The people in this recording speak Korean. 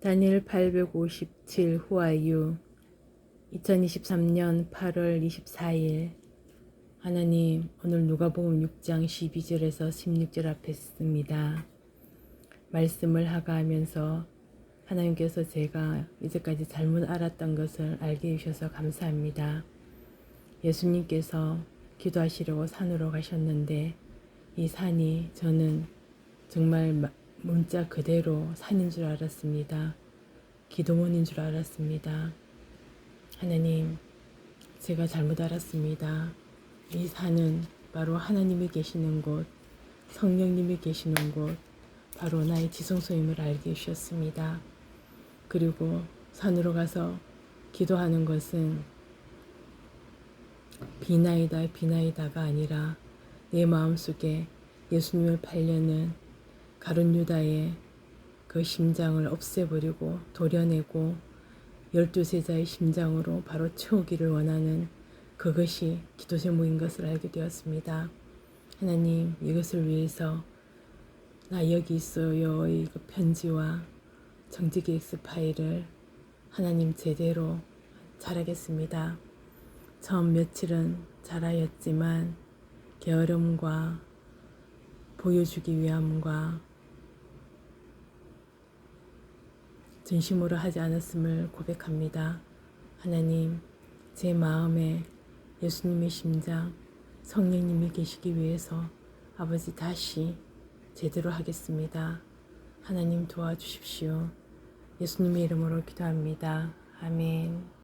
다니엘 857 후아유 2023년 8월 24일 하나님 오늘 누가복음 6장 12절에서 16절 앞에 있습니다. 말씀을 하가하면서 하나님께서 제가 이제까지 잘못 알았던 것을 알게 해주셔서 감사합니다. 예수님께서 기도하시려고 산으로 가셨는데 이 산이 저는 정말 마- 문자 그대로 산인 줄 알았습니다. 기도문인 줄 알았습니다. 하나님, 제가 잘못 알았습니다. 이 산은 바로 하나님이 계시는 곳, 성령님이 계시는 곳, 바로 나의 지성소임을 알게 해주셨습니다. 그리고 산으로 가서 기도하는 것은 비나이다 비나이다가 아니라 내 마음속에 예수님을 팔려는 가룟 유다의 그 심장을 없애버리고 도려내고 열두 세자의 심장으로 바로 채우기를 원하는 그것이 기도 제목인 것을 알게 되었습니다. 하나님 이것을 위해서 나 여기 있어요 이그 편지와 정직 EX 파일을 하나님 제대로 잘하겠습니다. 처음 며칠은 잘하였지만 게으름과 보여주기 위함과 진심으로 하지 않았음을 고백합니다. 하나님, 제 마음에 예수님의 심장, 성령님이 계시기 위해서 아버지 다시 제대로 하겠습니다. 하나님 도와주십시오. 예수님의 이름으로 기도합니다. 아멘.